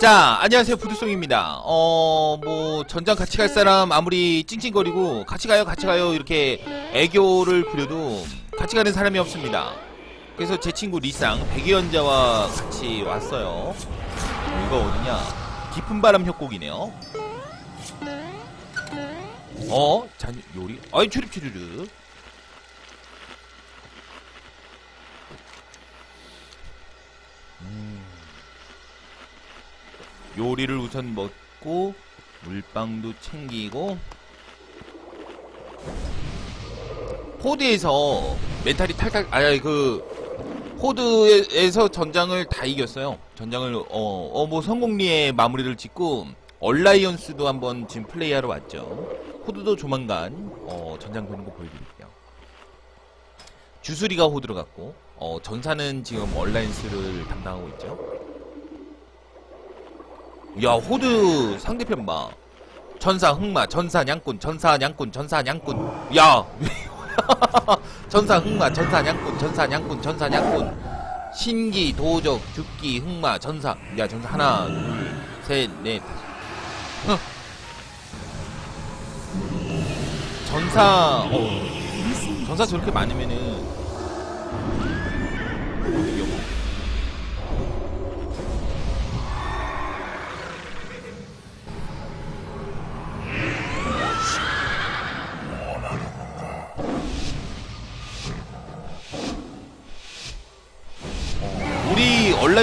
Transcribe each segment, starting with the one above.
자, 안녕하세요. 부두송입니다. 어, 뭐, 전장 같이 갈 사람 아무리 찡찡거리고, 같이 가요, 같이 가요, 이렇게 애교를 부려도 같이 가는 사람이 없습니다. 그래서 제 친구 리쌍, 백의원자와 같이 왔어요. 이거 어디냐? 깊은 바람 협곡이네요. 어? 잔, 요리? 아이, 추립추르르. 요리를 우선 먹고 물방도 챙기고 호드에서 멘탈이 탈탈 아니 그 호드에서 전장을 다 이겼어요. 전장을 어어 뭐 성공리에 마무리를 짓고 얼라이언스도 한번 지금 플레이하러 왔죠. 호드도 조만간 어 전장 보는 거 보여드릴게요. 주수리가 호드로 갔고 어 전사는 지금 얼라이언스를 담당하고 있죠. 야 호드 상대편 봐. 전사 흑마 전사 냥꾼 전사 냥꾼 전사 냥꾼. 야 전사 흑마 전사 냥꾼 전사 냥꾼 전사 냥꾼. 신기 도적 죽기 흑마 전사. 야 전사 하나 둘셋넷 전사 어. 전사 저렇게 많으면은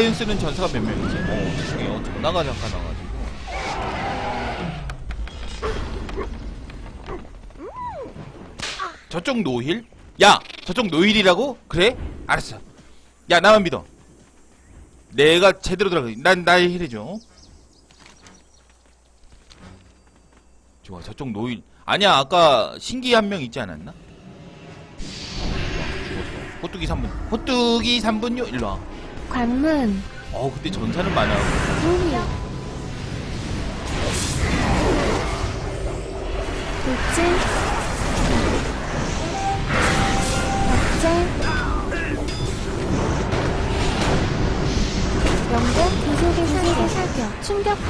라이언 쓰는 전사가 몇 명이지? 어, 죄송해요. 전화가 잠깐 와가지고. 저쪽 노힐? 야! 저쪽 노힐이라고? 그래? 알았어. 야, 나만 믿어. 내가 제대로 들어가. 난 나의 힐해줘. 좋아, 저쪽 노힐. 아니야, 아까 신기 한 명 있지 않았나? 호뚜기 3분. 호뚜기 3분요? 일로 와. 관문, 어 근데 전사는 많아 무희 돌진 박제 영대 구속의 사계 사격. 충격파.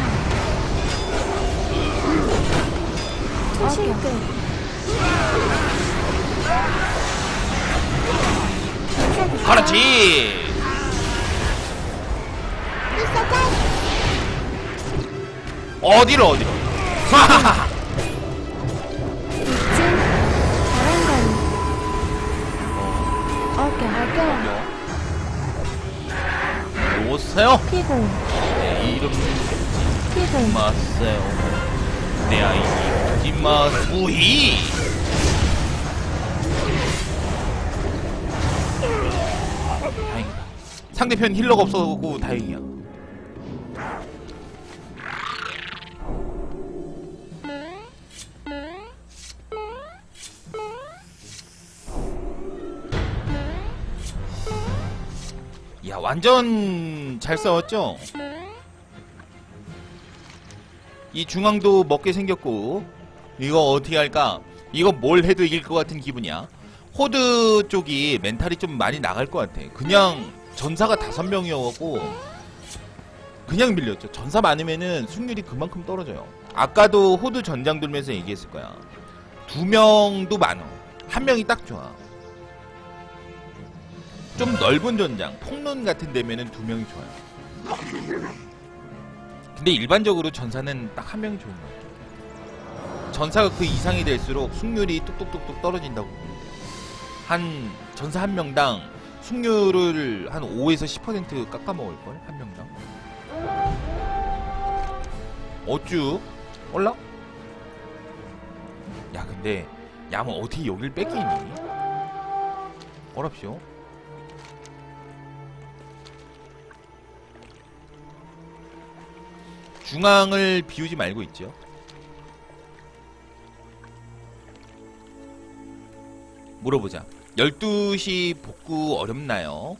초실급 그렇지 어디로 어디로? 어겨 어겨 오세요? 피공 내 이름 피공 마세요. 내 아이 디마수히. 다행이다. 상대편 힐러가 없어고 다행이야 완전 잘 싸웠죠? 이 중앙도 먹게 생겼고 이거 어떻게 할까? 이거 뭘 해도 이길 것 같은 기분이야. 호드 쪽이 멘탈이 좀 많이 나갈 것 같아. 그냥 전사가 다섯 명이어갖고 그냥 밀렸죠. 전사 많으면은 승률이 그만큼 떨어져요. 아까도 호드 전장 돌면서 얘기했을 거야. 두 명도 많어. 한 명이 딱 좋아. 좀 넓은 전장, 폭론 같은 데면은 두 명이 좋아요. 근데 일반적으로 전사는 딱 한 명이 좋은 것 같아요. 전사가 그 이상이 될수록 승률이 뚝뚝뚝뚝 떨어진다고 돼요. 한 전사 한 명당 승률을 한 5에서 10% 깎아 먹을 걸 한 명당. 어쭈? 올라? 야 근데 야뭐 어떻게 여길 뺏기니? 어랍쇼? 중앙을 비우지 말고 있죠. 물어보자. 12시 복구 어렵나요?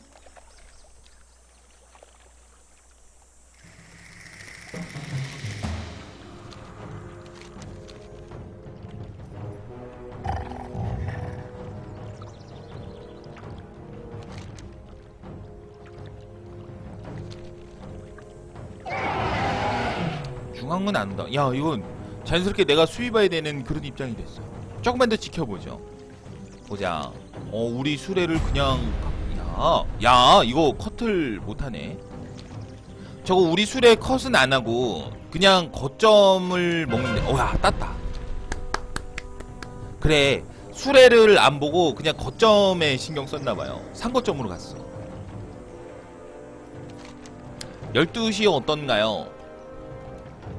중앙은 안 온다. 야 이건 자연스럽게 내가 수입해야 되는 그런 입장이 됐어. 조금만 더 지켜보죠. 보자. 어 우리 수레를 그냥 야, 야 이거 컷을 못하네. 저거 우리 수레 컷은 안 하고 그냥 거점을 먹는데. 어야 땄다. 그래 수레를 안 보고 그냥 거점에 신경 썼나 봐요. 상거점으로 갔어. 12시 어떤가요?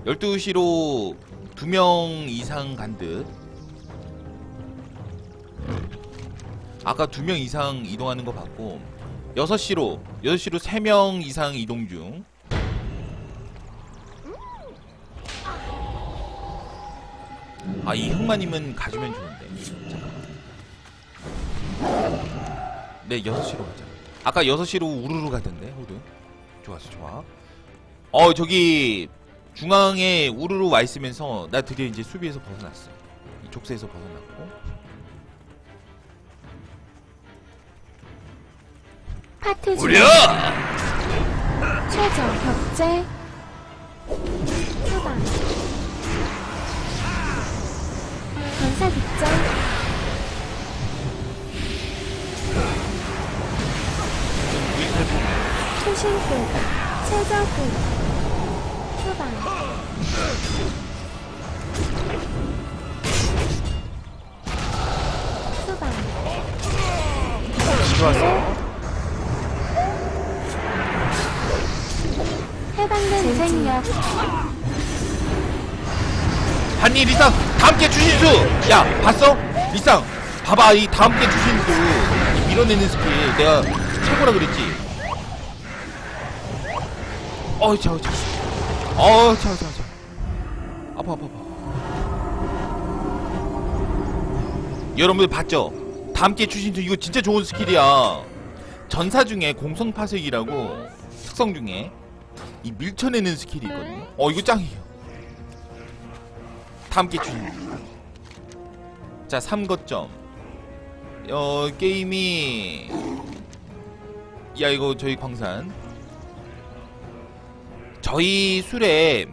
12시로 두 명 이상 간 듯. 아까 두 명 이상 이동하는 거 봤고 6시로 6시로 3명 이상 이동 중. 아, 이 흑마님은 가주면 좋은데. 잠깐만. 네, 6시로 가자. 아까 6시로 우르르 가던데, 호드. 좋았어, 좋아. 어, 저기 중앙에 우르르 와 있으면서 나 드디어 이제 수비에서 벗어났어. 이 족쇄에서 벗어났고. 파트 중 우려! 최저 격제 후방 전사 득점 초신급 최저급 해방된 생력 한일 이상 다함께 주신수! 야, 봤어? 이상 봐봐, 이 다함께 주신수. 이 밀어내는 스킬 내가 최고라 그랬지. 어이, 자, 자. 어우, 자, 자, 자. 아파, 아파, 아파. 여러분들 봤죠? 다함께 주신수 이거 진짜 좋은 스킬이야. 전사 중에 공성 파색이라고 특성 중에 이 밀쳐내는 스킬이 있거든요. 어, 이거 짱이에요. 함께 주인. 자, 3거점. 어, 게임이 야, 이거 저희 광산. 저희 술에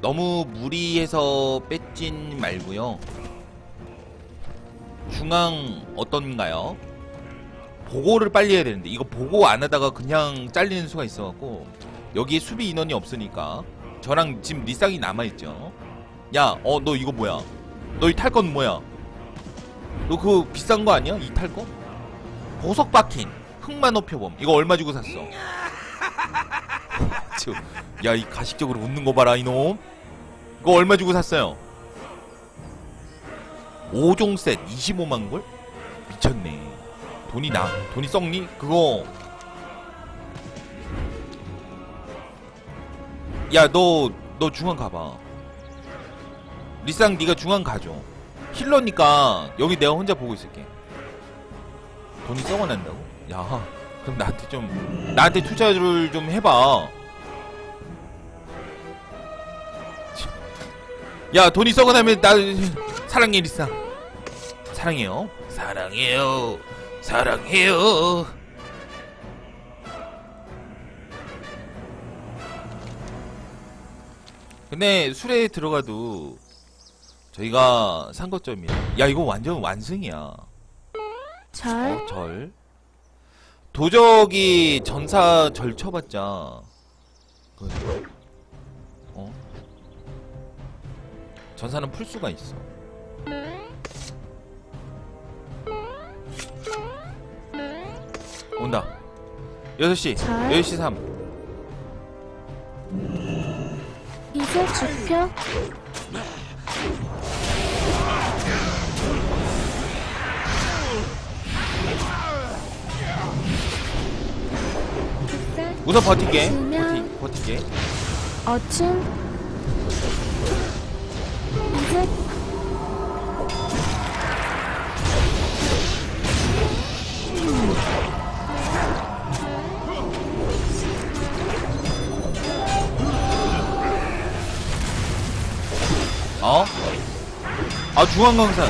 너무 무리해서 뺏진 말고요. 중앙 어떤가요? 보고를 빨리 해야 되는데 이거 보고 안 하다가 그냥 잘리는 수가 있어갖고 여기에 수비 인원이 없으니까 저랑 지금 리쌍이 남아있죠. 야, 어, 너 이거 뭐야? 너 이 탈 건 뭐야? 너 그거 비싼 거 아니야? 이 탈 거? 보석 박힌 흑마노 표범 이거 얼마 주고 샀어? 지금 야, 이 가식적으로 웃는 거 봐라 이놈. 이거 얼마 주고 샀어요? 5종 셋 25만 골? 미쳤네. 돈이 나 돈이 썩니? 그거 야, 너 너 중앙 가봐. 리쌍 네가 중앙 가줘. 힐러니까 여기 내가 혼자 보고 있을게. 돈이 썩어난다고? 야, 그럼 나한테 좀 나한테 투자를 좀 해봐. 야, 돈이 썩어나면 나 사랑해 리쌍. 사랑해요. 사랑해요. 사랑해요. 근데 술에 들어가도 저희가 산 것점이야. 야 이거 완전 완승이야. 절 어, 절. 도적이 전사 절 쳐봤자. 그, 전사는 풀 수가 있어. 온다. 6시. 절. 6시 3. 이제 흑살 우선 버틸게. 버티, 버틸게. 어춤 중앙강산.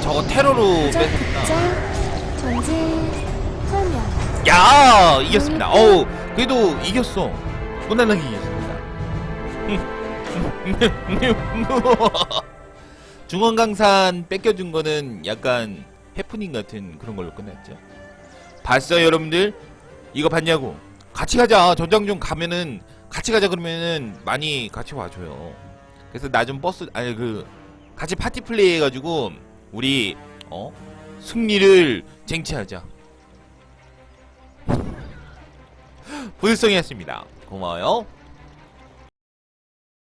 저거 테러로 전진 소멸 야자 이겼습니다. 어우 그래도 이겼어. 무난하게 이겼습니다. 중원강산 뺏겨준 거는 약간 해프닝 같은 그런 걸로 끝났죠. 봤어요 여러분들? 이거 봤냐고? 같이 가자. 전장 좀 가면은 같이 가자 그러면은 많이 같이 와줘요. 그래서 나 좀 버스 아니 그 같이 파티 플레이 해가지고 우리 어? 승리를 쟁취하자. 보일성이었습니다. 고마워요